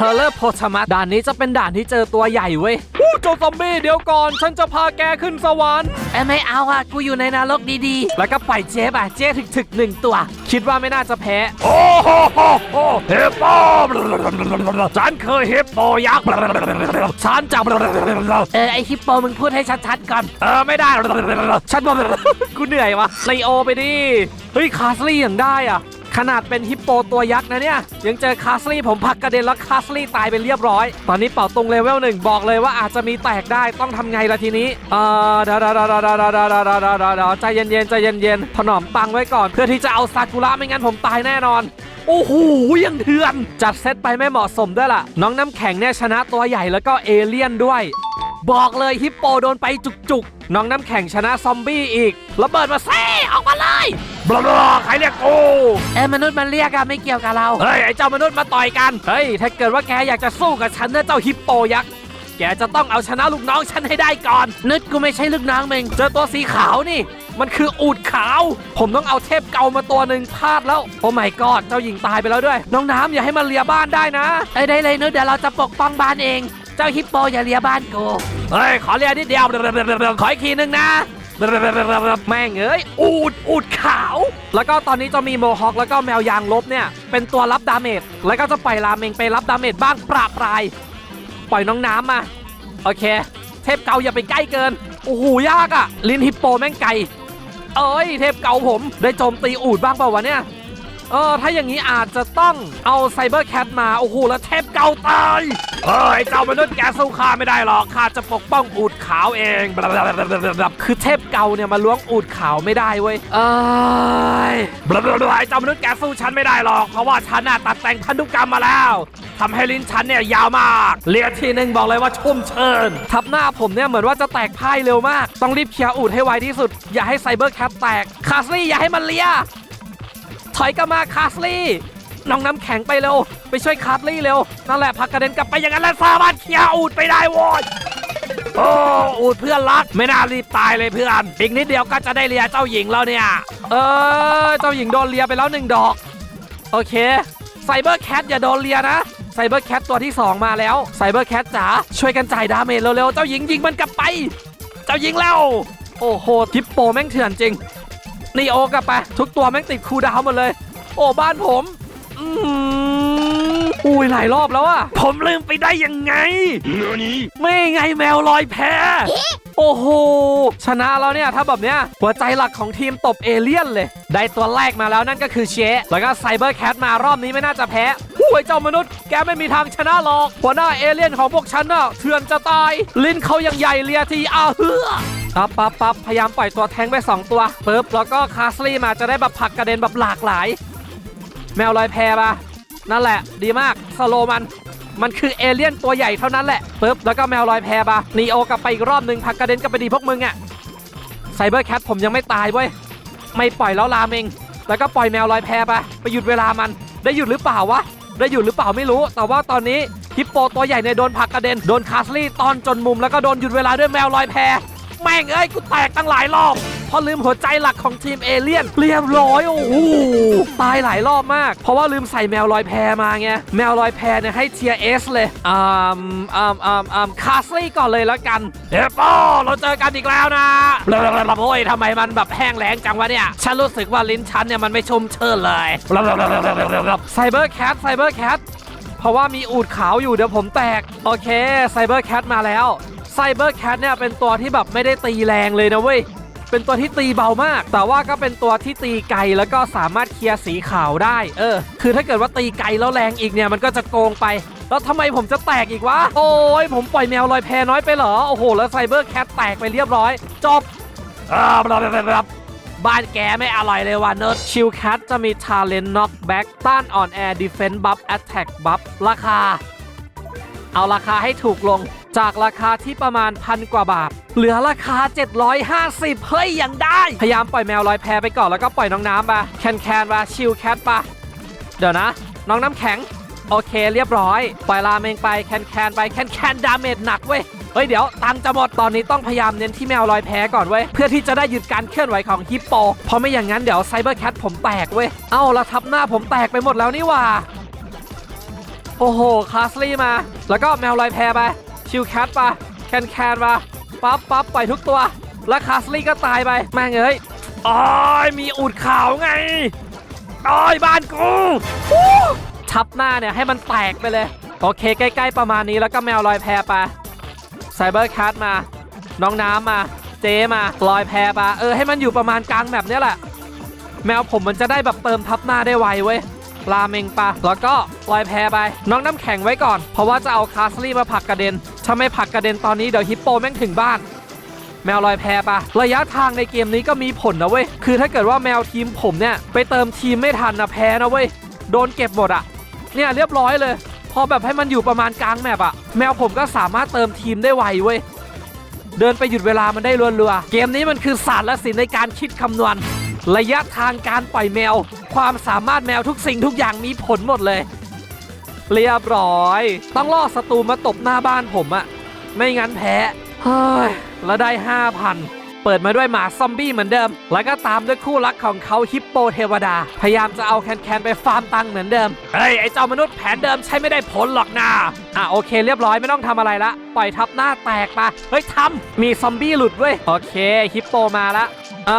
เฮเลอร์โพธามัสด่านนี้จะเป็นด่านที่เจอตัวใหญ่เว้ยอู้เจ้าซอมบี้เดี๋ยวก่อน ฉันจะพาแกขึ้นสวรรค์เอ้ยไม่เอาอะ กูอยู่ในนรกดีๆ แล้วก็ปล่อยเจ๊ป่ะเจ๊ถึกๆหนึ่งตัว คิดว่าไม่น่าจะแพ้ โอ้โหโหโหเฮปโปฉันเคยเฮปโปยักษ์ฉันจะเออ ไอฮิปโปมึงพูดให้ชัดๆก่อน เออ ไม่ได้ ฉันบอกกูเหนื่อยวะไลโอไปดิ เฮ้ย คาสลี่ยังได้อะ ขนาดเป็นฮิปโปตัวยักษ์นะเนี่ย ยังเจอคาสลี่ผมพักกระเด็นแล้วคาสลี่ตายไปเรียบร้อย ตอนนี้เป่าตรงเลเวลหนึ่งบอกเลยว่าอาจจะมีแตกได้ต้องทำไงละทีนี้ เออเดี๋ยวเดี๋ยวเดี๋ยวเดี๋ยวเดี๋ยวใจเย็นใจเย็นๆถนอมตังไว้ก่อนเพื่อที่จะเอาซากุระไม่งั้นผมตายแน่นอนโอ้โหยังเถื่อน จัดเซตไปไม่เหมาะสมด้วยล่ะ น้องน้ำแข็งเนี่ยชนะตัวใหญ่แล้วก็เอเลี่ยนด้วย บอกเลยฮิปโปโดนไปจุกๆ น้องน้ำแข็งชนะซอมบี้อีกระเบิดมาเซ่ออกมาเลย บลาบลาใครเรียกกูเอ้มนุษย์มันเรียกอะไม่เกี่ยวกับเรา เฮ้ยไอ้เจ้ามนุษย์มาต่อยกัน เฮ้ยถ้าเกิดว่าแกอยากจะสู้กับฉันนะเจ้าฮิปโปยักษ์ แกจะต้องเอาชนะลูกน้องฉันให้ได้ก่อน นึกกูไม่ใช่ลูกน้องมึงเจอตัวสีขาวนี่ มันคืออูดขาว ผมต้องเอาเทพเกามาตัวหนึ่งพลาดแล้ว โอ้ไม่กอดเจ้าหญิงตายไปแล้วด้วย น้องน้ำอย่าให้มันเลียบ้านได้นะไอ้ยได้เลยนุชเดี๋ยวเราจะปกป้องบ้านเอง เจ้าฮิปโปอย่าเลียบ้านกู เฮ้ยขอเรียกนิดเดียวขออีกทีหนึ่งนะ แม่งเอ้ยอูดอูดขาว แล้วก็ตอนนี้จะมีโมฮอคแล้วก็แมวยางลบเนี่ย เป็นตัวรับดาเมจแล้วก็จะปล่อยราเมงไปรับดาเมจบ้างปราบปราย ปล่อยน้องน้ำมาโอเค เทพเกาอย่าไปใกล้เกินโอ้โหยากอะลินฮิปโปแม่งไกลเอ้ยเทพเกาผมได้โจมตีอูดบ้างเปล่าวะเนี่ย เออ ถ้าอย่างนี้อาจจะต้องเอาไซเบอร์แคทมา โอ้โห แล้วเทพเก่าตาย เฮ้ย เจ้ามนุษย์แกสู้ข้าไม่ได้หรอก ข้าจะปกป้องอูดขาวเองคือเทพเก่าเนี่ยมาล้วงอูดขาวไม่ได้เว้ย เอ้ยบลาบลาบลาไอ้เจ้ามนุษย์แกสู้ฉันไม่ได้หรอก เพราะว่าฉันน่ะตัดแต่งพันธุกรรมมาแล้วทำให้ลิ้นฉันเนี่ยยาวมาก เลียทีนึงบอกเลยว่าชุ่มเชิญ ทับหน้าผมเนี่ยเหมือนว่าจะแตกพ่ายเร็วมาก ต้องรีบเคลียร์อูดให้ไวที่สุด อย่าให้ไซเบอร์แคปแตก คาสลี่อย่าให้มันเลีย ถอยกลับมาคาสลี่น้องน้ำแข็งไปเร็ว ไปช่วยคาสลี่เร็ว นั่นแหละพักกระเด็นกลับไปอย่างนั้นแหละสามารถเคลียร์อูดไปได้โว้ยโอ้อูดเพื่อนรัก ไม่น่ารีบตายเลยเพื่อน อีกนิดเดียวก็จะได้เลียเจ้าหญิงแล้วเนี่ย เออเจ้าหญิงโดนเลียไปแล้วหนึ่งดอก โอเค ไซเบอร์แคทอย่าโดนเลียนะไซเบอร์แคทตัวที่ 2 มาแล้วไซเบอร์แคทจ๋าช่วยกันจ่ายดาเมจเร็วๆ เจ้าหญิงยิงมันกลับไป เจ้าหญิงแล้ว โอ้โหทิปโปแม่งเถื่อนจริง นีโอกลับไป ทุกตัวแม่งติดคูลดาวน์หมดเลย โอ้บ้านผม อืมอุ้ยหลายรอบแล้วอะผมลืมไปได้ยังไง ไม่ไงแมวลอยแพโอ้โห ชนะแล้วเนี่ย ถ้าแบบเนี้ย หัวใจหลักของทีมตบเอเลี่ยนเลย ได้ตัวแรกมาแล้วนั่นก็คือเชะแล้วก็ไซเบอร์แคทมารอบนี้ไม่น่าจะแพ้หุ้ยเจ้ามนุษย์แกไม่มีทางชนะหรอก หัวหน้าเอเลี่ยนของพวกฉันน่ะเถื่อนจะตาย ลิ้นเขายังใหญ่เลียทีอาเฮือ ปั๊บปั๊บปั๊บพยายามปล่อยตัวแทงไป2ตัวปึ๊บแล้วก็คาสลี่มาจะได้แบบผักกระเด็นแบบหลากหลาย แมวลอยแพปะนั่นแหละ ดีมากสโลมัน มันคือเอเลี่ยนตัวใหญ่เท่านั้นแหละปึ๊บแล้วก็แมวลอยแพปะนีโอกลับไปอีกรอบหนึ่งพักกระเด็นกลับไปดีพวกมึงอะไซเบอร์แคทผมยังไม่ตายเว้ยไม่ปล่อยแล้วลามเองแล้วก็ปล่อยแมวลอยแพไปไปหยุดเวลามัน ได้หยุดหรือเปล่าวะได้หยุดหรือเปล่าไม่รู้ แต่ว่าตอนนี้ฮิปโปตัวใหญ่เนี่ยโดนผักกระเด็นโดนคาสลี่ตอนจนมุมแล้วก็โดนหยุดเวลาด้วยแมวลอยแพ แม่งเอ้ยกูแตกตั้งหลายรอบเพราะลืมหัวใจหลักของทีมเอเลี่ยนเรียบร้อยโอ้โหตายหลายรอบมาก เพราะว่าลืมใส่แมวลอยแพมาไงแมวลอยแพเนี่ยให้เทียเอสเลยอ่าอ่าอ่าอ่าคาสลี่ก่อนเลยแล้วกันเฮปโปเราเจอกันอีกแล้วนะโอ้ยทำไมมันแบบแห้งแล้งจังวะเนี่ยฉันรู้สึกว่าลิ้นฉันเนี่ยมันไม่ชมเชิญเลยไซเบอร์แคทไซเบอร์แคทเพราะว่ามีอูดขาวอยู่เดี๋ยวผมแตก โอเคไซเบอร์แคทมาแล้ว ไซเบอร์แคทเนี่ยเป็นตัวที่แบบไม่ได้ตีแรงเลยนะเว้ย เป็นตัวที่ตีเบามาก แต่ว่าก็เป็นตัวที่ตีไกลแล้วก็สามารถเคลียร์สีขาวได้ เออ คือถ้าเกิดว่าตีไกลแล้วแรงอีกเนี่ยมันก็จะโกงไป แล้วทำไมผมจะแตกอีกวะ โอ้ยผมปล่อยแมวลอยแพน้อยไปเหรอ โอ้โห แล้วไซเบอร์แคทแตกไปเรียบร้อย จบบ้านแกไม่อร่อยเลยว่ะเนิร์ดชิลแคทจะมี Talent Knockback ต้านอ่อนแอ Defense Buff Attack Buff ราคา เอาราคาให้ถูกลงจากราคาที่ประมาณพันกว่าบาท เหลือราคา 750 เฮ้ย ยังได้ พยายามปล่อยแมวลอยแพไปก่อนแล้วก็ปล่อยน้องน้ำไปแคนแคนไปชิลแคทไปเดี๋ยวนะ น้องน้ำแข็ง โอเคเรียบร้อย ปล่อยลาเมงไปแคนแคนไปแคนแคนดาเมจหนักเว้ยเฮ้ยเดี๋ยวตังจะหมดตอนนี้ต้องพยายามเน้นที่แมวลอยแพ้ก่อนเว้ยเพื่อที่จะได้หยุดการเคลื่อนไหวของฮิปโปเพราะไม่อย่างนั้นเดี๋ยวไซเบอร์แคทผมแตกเว้ยเอ้าแล้วทับหน้าผมแตกไปหมดแล้วนี่ว่า โอ้โหคาสลี่มา แล้วก็แมวลอยแพไป ชิวแคทไป แคนแคนมา ปั๊บปั๊บปล่อยทุกตัว แล้วคาสลี่ก็ตายไป แม่งเอ้ยอ้อยมีอุดข่าวไงอ้อยบ้านกูทับหน้าเนี่ยให้มันแตกไปเลย โอเค ใกล้ๆประมาณนี้แล้วก็แมวลอยแพไปไซเบอร์แคทมา น้องน้ำมาเจมาลอยแพไปเออให้มันอยู่ประมาณกลางแบบเนี้ยแหละ แมวผมมันจะได้แบบเติมทับหน้าได้ไวเว้ย ราเมงปะแล้วก็ลอยแพไปน้องน้ำแข็งไว้ก่อน เพราะว่าจะเอาคาสลี่มาผลักกระเด็น ถ้าไม่ผลักกระเด็นตอนนี้เดี๋ยวฮิปโปแม่งถึงบ้านแมวลอยแพปะระยะทางในเกมนี้ก็มีผลนะเว้ย คือถ้าเกิดว่าแมวทีมผมเนี่ย ไปเติมทีมไม่ทันนะแพ้นะเว้ย โดนเก็บหมดอะเนี่ยเรียบร้อยเลย พอแบบให้มันอยู่ประมาณกลางแมปอะแมวผมก็สามารถเติมทีมได้ไวเว้ย เดินไปหยุดเวลามันได้รัวๆ เกมนี้มันคือศาสตร์และศิลป์ในการคิดคำนวณ ระยะทางการปล่อยแมว ความสามารถแมวทุกสิ่งทุกอย่างมีผลหมดเลย เรียบร้อย ต้องล่อศัตรูมาตบหน้าบ้านผมอะไม่งั้นแพ้เฮ้ยแล้วได้ 5,000 เปิดมาด้วยหมาซอมบี้เหมือนเดิม แล้วก็ตามด้วยคู่รักของเขาฮิปโปเทวดา พยายามจะเอาแคนแคนไปฟาร์มตังค์เหมือนเดิม เฮ้ย ไอ้เจ้ามนุษย์แผนเดิมใช้ไม่ได้ผลหรอกนะอะโอเคเรียบร้อยไม่ต้องทำอะไรละ ปล่อยทับหน้าแตกไปเฮ้ยทำมีซอมบี้หลุดเว้ย โอเคฮิปโปมาละเอ่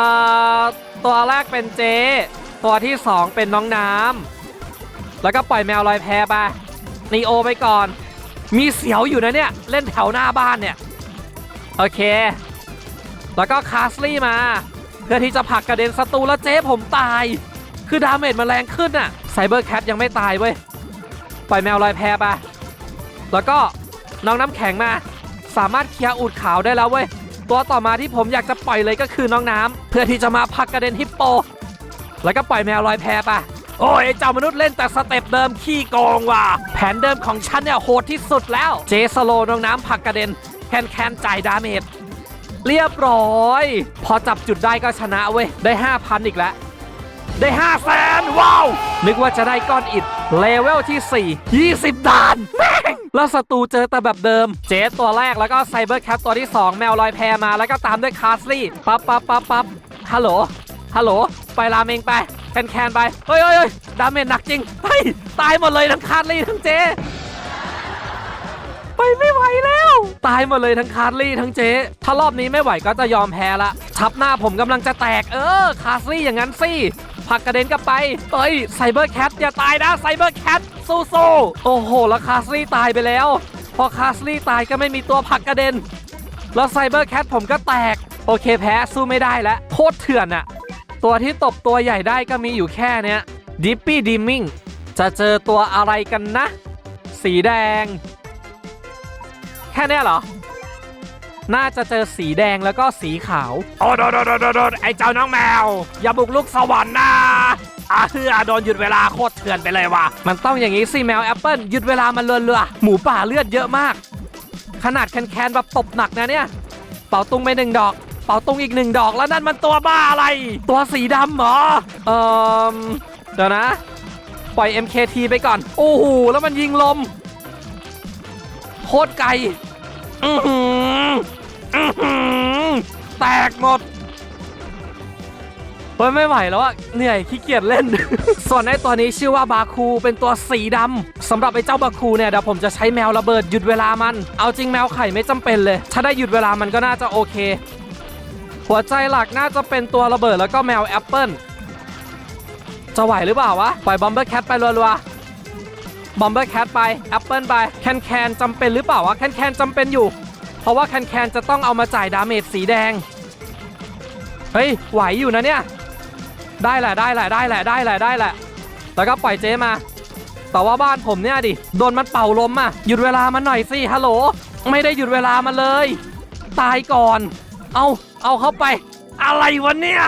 อตัวแรกเป็นเจ ตัวที่ 2 เป็นน้องน้ำแล้วก็ปล่อยแมวลอยแพไปนีโอไปก่อน มีเสียวอยู่นะเนี่ย เล่นแถวหน้าบ้านเนี่ย โอเค แล้วก็คาสลี่มา เพื่อที่จะผลักกระเด็นศัตรูแล้วเจ๊ผมตาย คือดาเมจมันแรงขึ้นอะไซเบอร์แคทยังไม่ตายเว้ย ปล่อยแมวลอยแพไปแล้วก็น้องน้ำแข็งมา สามารถเคลียร์อูดขาวได้แล้วเว้ย ตัวต่อมาที่ผมอยากจะปล่อยเลยก็คือน้องน้ำเพื่อที่จะมาผลักกระเด็นฮิปโป แล้วก็ปล่อยแมวลอยแพไปโอ้ยเจ้ามนุษย์เล่นแต่สเต็ปเดิมขี้โกงว่ะแผนเดิมของฉันเนี่ยโหดที่สุดแล้ว เจสโลน้องน้ำผักกระเด็นแคนแคนจ่ายดาเมจเรียบร้อย พอจับจุดได้ก็ชนะเว้ย ได้ 5,000 อีกแล้ว ได้ห้าแสนว้าว นึกว่าจะได้ก้อนอิดเลเวลที่ 4 20 ด่าน แม่ง แล้วศัตรูเจอแต่แบบเดิม เจสตัวแรกแล้วก็ไซเบอร์แคทตัวที่ 2 แมวลอยแพมาแล้วก็ตามด้วยคาสลี่ ปั๊บปั๊บปั๊บปั๊บฮัลโหลฮัลโหล ไปราเมงไปแคนแคนไป เฮ้ยเฮ้ยเฮ้ยดาเมจหนักจริงเฮ้ยตายหมดเลยทั้งคาสลี่ทั้งเจ ไปไม่ไหวแล้ว ตายหมดเลยทั้งคาร์ลี่ทั้งเจ ถ้ารอบนี้ไม่ไหวก็จะยอมแพ้ละทับหน้าผมกำลังจะแตกเออคาร์ลี่อย่างนั้นสิผักกระเด็นกลับไปเอ้ยไซเบอร์แคทอย่าตายนะไซเบอร์แคทสู้สู้โอ้โห แล้วคาร์ลี่ตายไปแล้ว พอคาร์ลี่ตายก็ไม่มีตัวผักกระเด็นแล้วไซเบอร์แคทผมก็แตก โอเคแพ้สู้ไม่ได้แล้วโคตรเถื่อนอะ ตัวที่ตบตัวใหญ่ได้ก็มีอยู่แค่เนี้ยดิปปี้ดิมมิงจะเจอตัวอะไรกันนะ สีแดง แค่เนี้ยเหรอ น่าจะเจอสีแดงแล้วก็สีขาว โอ้โดนโดนโดนโดนโดนไอ้เจ้าน้องแมว อย่าบุกลุกสวรรค์นะอาเฮือโดนหยุดเวลาโคตรเถื่อนไปเลยว่ะ มันต้องอย่างนี้สิแมวแอปเปิลหยุดเวลามันเลือๆหมูป่าเลือดเยอะมาก ขนาดแคนๆแบบตบหนักนะเนี่ย เป่าตุงไปหนึ่งดอก เป่าตุงอีกหนึ่งดอกแล้วนั่นมันตัวบ้าอะไร ตัวสีดำเหรอเออเดี๋ยวนะ ปล่อย MKT ไปก่อน โอ้โหแล้วมันยิงลม โคตรไกลอือแตกหมดเฮ้ยไม่ไหวแล้วอะเหนื่อยขี้เกียจเล่น ส่วนไอ้ตัวนี้ชื่อว่าบาคูเป็นตัวสีดำสำหรับไอ้เจ้าบาคูเนี่ยเดี๋ยวผมจะใช้แมวระเบิดหยุดเวลามัน เอาจริงแมวไข่ไม่จำเป็นเลย ถ้าได้หยุดเวลามันก็น่าจะโอเค หัวใจหลักน่าจะเป็นตัวระเบิดแล้วก็แมวแอปเปิลจะไหวหรือเปล่าวะ ปล่อยบอมเบอร์แคทไปรัวๆบอมเบอร์แคทไปแอปเปิลไปแคนแคนจำเป็นหรือเปล่าวะแคนแคนจำเป็นอยู่ เพราะว่าแคนแคนจะต้องเอามาจ่ายดาเมจสีแดง เฮ้ย ไหวอยู่นะเนี่ย ได้แหละได้แหละได้แหละได้แหละได้แหละ แล้วก็ปล่อยเจ๊มา แต่ว่าบ้านผมเนี่ยดิ โดนมันเป่าลมอะหยุดเวลามันหน่อยสิฮัลโหล ไม่ได้หยุดเวลามันเลย ตายก่อน เอาเอาเข้าไป อะไรวะเนี่ย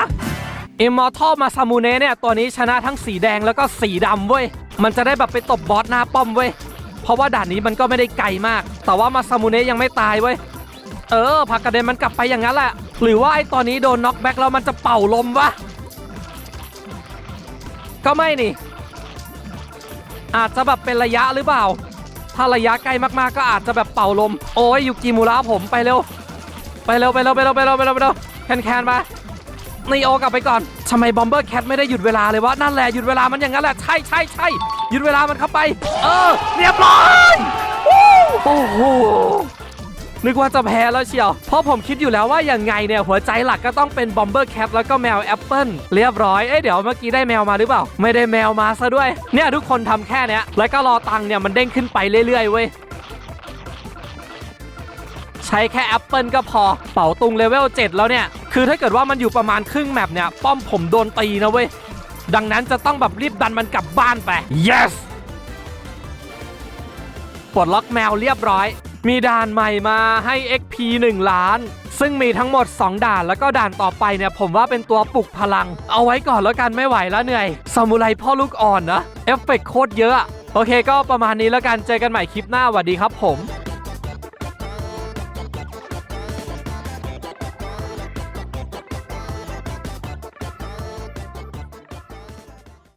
อิมมอร์ทัลมาซามูเนะเนี่ย ตัวนี้ชนะทั้งสีแดงแล้วก็สีดำเว้ย มันจะได้แบบไปตบบอสหน้าป้อมเว้ย เพราะว่าด่านนี้มันก็ไม่ได้ไกลมาก แต่ว่ามาซามูเนะยังไม่ตายเว้ย เออพักกระเด็นมันกลับไปอย่างนั้นแหละ หรือว่าไอ้ตอนนี้โดนน็อกแบ็กแล้วมันจะเป่าลมวะ ก็ไม่นี่ อาจจะแบบเป็นระยะหรือเปล่า ถ้าระยะใกล้มากๆก็อาจจะแบบเป่าลม โอ้ยยูกิมูระผมไปเร็ว ไปเร็วไปเร็วไปเร็วไปเร็วไปเร็วไปเร็วแคนแคนไปนีโอกลับไปก่อนทำไมบอมเบอร์แคทไม่ได้หยุดเวลาเลยวะนั่นแหละหยุดเวลามันอย่างนั้นแหละใช่ใช่ใช่หยุดเวลามันเข้าไป เออเรียบร้อยโอ้โหนึกว่าจะแพ้แล้วเชียว เพราะผมคิดอยู่แล้วว่าอย่างไงเนี่ยหัวใจหลักก็ต้องเป็นบอมเบอร์แคทแล้วก็แมวแอปเปิลเรียบร้อย เอ้ยเดี๋ยวเมื่อกี้ได้แมวมาหรือเปล่า ไม่ได้แมวมาซะด้วย เนี่ยทุกคนทำแค่เนี้ยแล้วก็รอตังเนี่ยมันเด้งขึ้นไปเรื่อยๆเว้ย ใช้แค่แอปเปิลก็พอ เป๋าตุงเลเวล 7 แล้วเนี่ย คือถ้าเกิดว่ามันอยู่ประมาณครึ่งแมปเนี่ย ป้อมผมโดนตีนะเว้ย ดังนั้นจะต้องแบบรีบดันมันกลับบ้านไป yes ปลดล็อกแมวเรียบร้อย มีด่านใหม่มาให้ XP 1 ล้าน ซึ่งมีทั้งหมด 2 ด่านแล้วก็ด่านต่อไปเนี่ยผมว่าเป็นตัวปลุกพลัง เอาไว้ก่อนแล้วกันไม่ไหวแล้วเหนื่อยซามูไรพ่อลูกอ่อนนะ เอฟเฟกต์โคตรเยอะ โอเคก็ประมาณนี้แล้วกันเจอกันใหม่คลิปหน้าสวัสดีครับผม